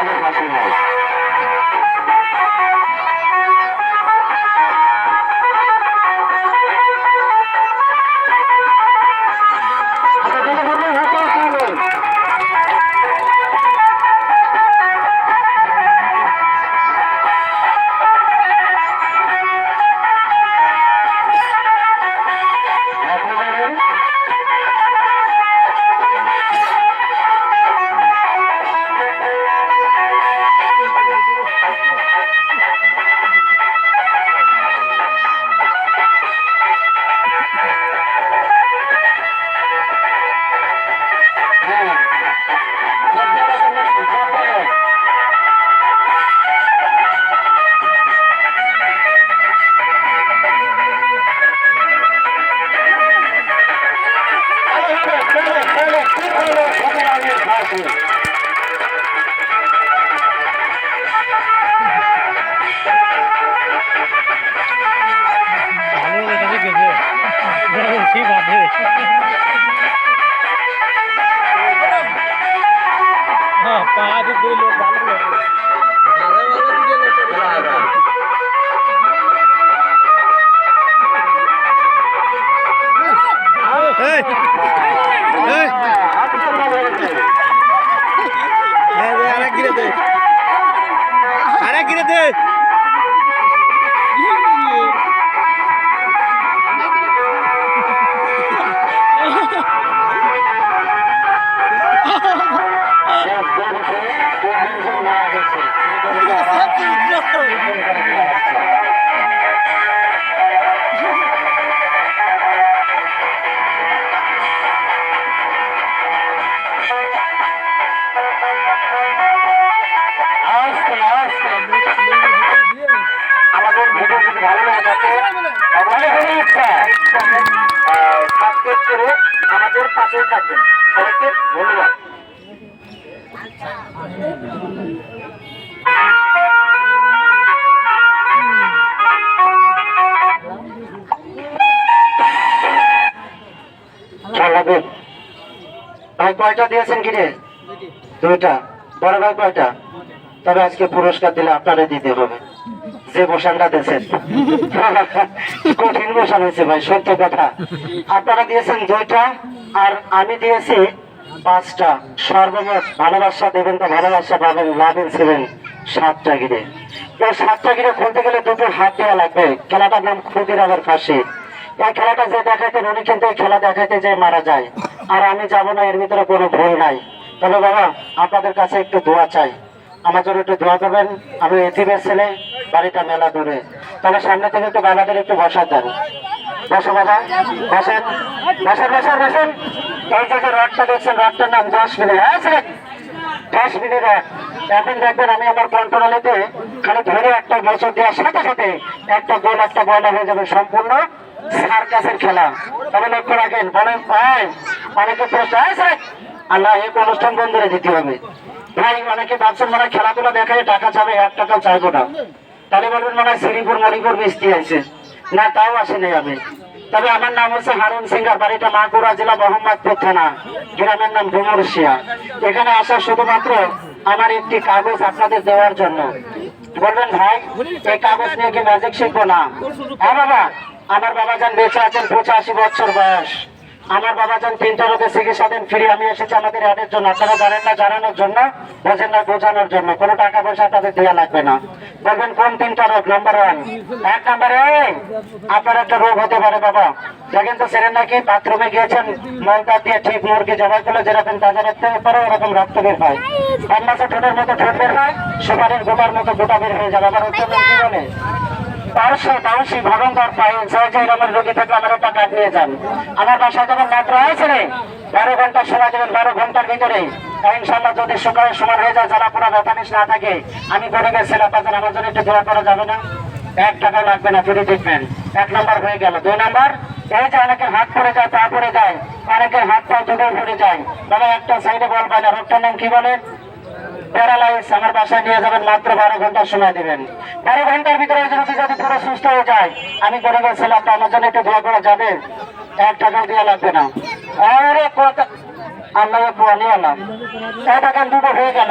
আমাদের পাশে নেই কয়টা দিয়েছেন কি দুইটা। বড় ভাই কয়টা? তবে আজকে পুরস্কার দিলে আপনারে দিতে হবে। যে বসানটা দিয়েছেন। কঠিন বসান হয়েছে ভাই, সত্য কথা। আপনারা দিয়েছেন দুইটা, আর আমি দিয়েছি পাঁচটা। সর্বমোট ভালোবাসা দেবেন তো ভালোবাসা পাবেন লাভেন ছিলেন সাতটা গিরে। এই সাতটা গিরে খুলতে গেলে দুটো হাত দেওয়া লাগবে। খেলাটার নাম ক্ষুদিরামের ফাঁসি। এই খেলাটা যে দেখাইতেন, উনি কিন্তু এই খেলা দেখাইতে যে মারা যায়। আর আমি যাব না, এর ভিতরে কোনো ভয় নাই। তবে বাবা, আপনাদের কাছে একটু দোয়া চাই। আমার জন্য একটু দোয়া করবেন। আমি এতিমের ছেলে, বাড়িটা মেলা দূরে। তবে সামনে থেকে একটু বাবাদের একটু বসার দেন। বসো বাবা, বসেন। বসেন বসেন বসেন। এই যে রডটা দেখছেন, রডটার নাম দশ মিনিট। হ্যাঁ ছেলে? দশ মিনিট রড। এখন দেখবেন আমি আমার কন্ট্রোলেতে খালি ধরে একটা বছর দেওয়ার সাথে সাথে একটা গোল, একটা বল হয়ে যাবে সম্পূর্ণ। সার্কাসের খেলা। তবে লক্ষ্য রাখেন, বলেন ভাই, অনেকে আল্লাহ এক অনুষ্ঠান বন্ধ দিতে হবে। ভাই, অনেকে ভাবছেন, মনে খেলাধুলা দেখায় টাকা চাবে, এক টাকা চাইব না। তাহলে বলবেন, মনে শ্রীপুর, মণিপুর আছে না, তাও আসেনি আমি। তবে আমার নাম হচ্ছে হারুন সিংহার বাড়িটা মাগুরা জেলা মোহাম্মদপুর থানা। গ্রামের নাম ডুমুরশিয়া এখানে আসা শুধুমাত্র আমার একটি কাগজ আপনাদের দেওয়ার জন্য। বলবেন, ভাই, এই কাগজ নিয়ে কি ম্যাজিক শিখব না? হ্যাঁ বাবা আমার বাবা যান বেঁচে আছেন পঁচাশি বছর বয়স। আমার বাবা যান তিনটা রোগের চিকিৎসা দেন, ফ্রি আমি এসেছি আমাদের অ্যাডের জন্য। আপনারা জানেন না জানানোর জন্য, বোঝেন না বোঝানোর জন্য। কোনো টাকা পয়সা আপনাদের দেওয়া লাগবে না। বলবেন, কোন তিনটা রোগ নাম্বার ওয়ান এক নাম্বারে আপনার একটা রোগ হতে পারে, বাবা। দেখেন তো, সেরেন নাকি বাথরুমে গিয়েছেন মলদার দিয়ে ঠিক মুরগি জবাই করলে যেরকম তাজা রাখতে পারে ওরকম রক্ত বের হয়। এক মাসে ঠোঁটের মতো ঠোঁট বের হয়, সুপারির গোটার মতো গোটা বের হয়ে যাবে আবার হচ্ছে কি বলে? পার্শ্ব দাউসি ভগঙ্কর পায়ে জয় জয় রামের রোগী থাকলে আমার কাজ নিয়ে যান। আমার বাসায় যখন মাত্র আছে বারো ঘণ্টার সময় দেবেন, বারো ঘণ্টার ভিতরে। ইনশাল্লাহ যদি সকালের সময় হয়ে যায় যারা পুরো ব্যথানিস না থাকে। আমি গরিবের ছেলে পাচ্ছেন আমার জন্য একটু দোয়া করা যাবে না। এক টাকা লাগবে না, ফিরে দেখবেন। এক নাম্বার হয়ে গেল। দুই নাম্বার, এই যে অনেকের হাত পড়ে যায়, পা পড়ে যায়, অনেকের হাত পা দুটো পড়ে যায়। বাবা, একটা সাইডে বল পায় না রোগটার নাম কি বলে? প্যারালাইজ আমার বাসায় নিয়ে যাবেন মাত্র বারো ঘণ্টার সময় দিবেন। বারো ঘণ্টার ভিতরে যদি যদি পুরো সুস্থ হয়ে যায়, আমি গরিবের ছেলে আপনার আমার জন্য একটু দোয়া করা যাবে। এক টাকাও দেওয়া লাগবে না। আরে কথা আল্লাহ নিয়ে আল্লাহ এক টাকা দুটো হয়ে গেল।